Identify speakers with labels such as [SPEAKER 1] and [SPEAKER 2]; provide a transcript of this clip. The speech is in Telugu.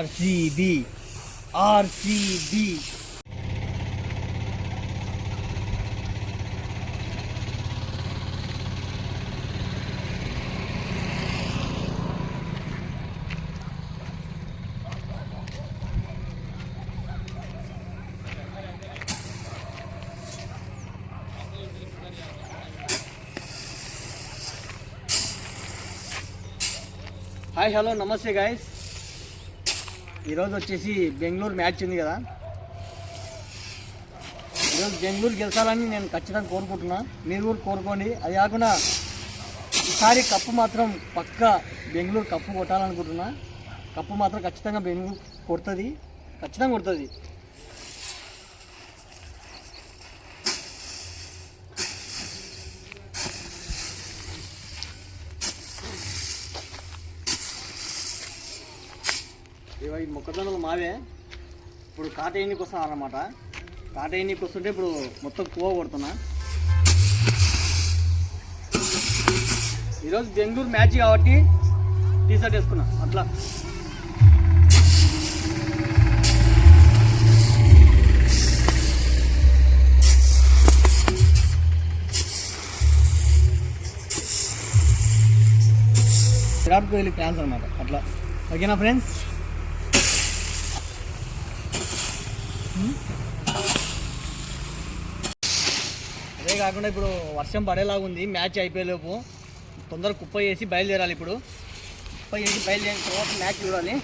[SPEAKER 1] RGB. RGB. Hi, hello, namaste guys. ఈరోజు వచ్చేసి బెంగళూరు మ్యాచ్ ఉంది కదా. ఈరోజు బెంగళూరు గెలిచాలని నేను ఖచ్చితంగా కోరుకుంటున్నా. మీరు కూడా కోరుకోండి. అది కాకుండా ఈసారి కప్పు మాత్రం పక్క బెంగళూరు కప్పు కొట్టాలనుకుంటున్నా. కప్పు మాత్రం ఖచ్చితంగా బెంగళూరు కొడుతుంది. ఖచ్చితంగా కొడుతుంది. ఇవి ఈ మొక్కజొన్నలు మావే. ఇప్పుడు కాటేయనికి వస్తాను అన్నమాట కాటేయనికి వస్తుంటే ఇప్పుడు మొత్తం కూవ కొడుతున్నా. ఈరోజు బెంగళూరు మ్యాచ్ కాబట్టి టీ షర్ట్ వేసుకున్నా. అట్లా. విరాట్ కోహ్లీ ఫ్యాన్స్ అనమాట అట్లా. ఓకేనా ఫ్రెండ్స్? అదే కాకుండా ఇప్పుడు వర్షం పడేలాగా ఉంది మ్యాచ్ అయిపోయేలోపు తొందరగా కుప్ప చేసి బయలుదేరాలి ఇప్పుడు. కుప్ప చేసి బయలుదేరిన తర్వాత మ్యాచ్ చూడాలి.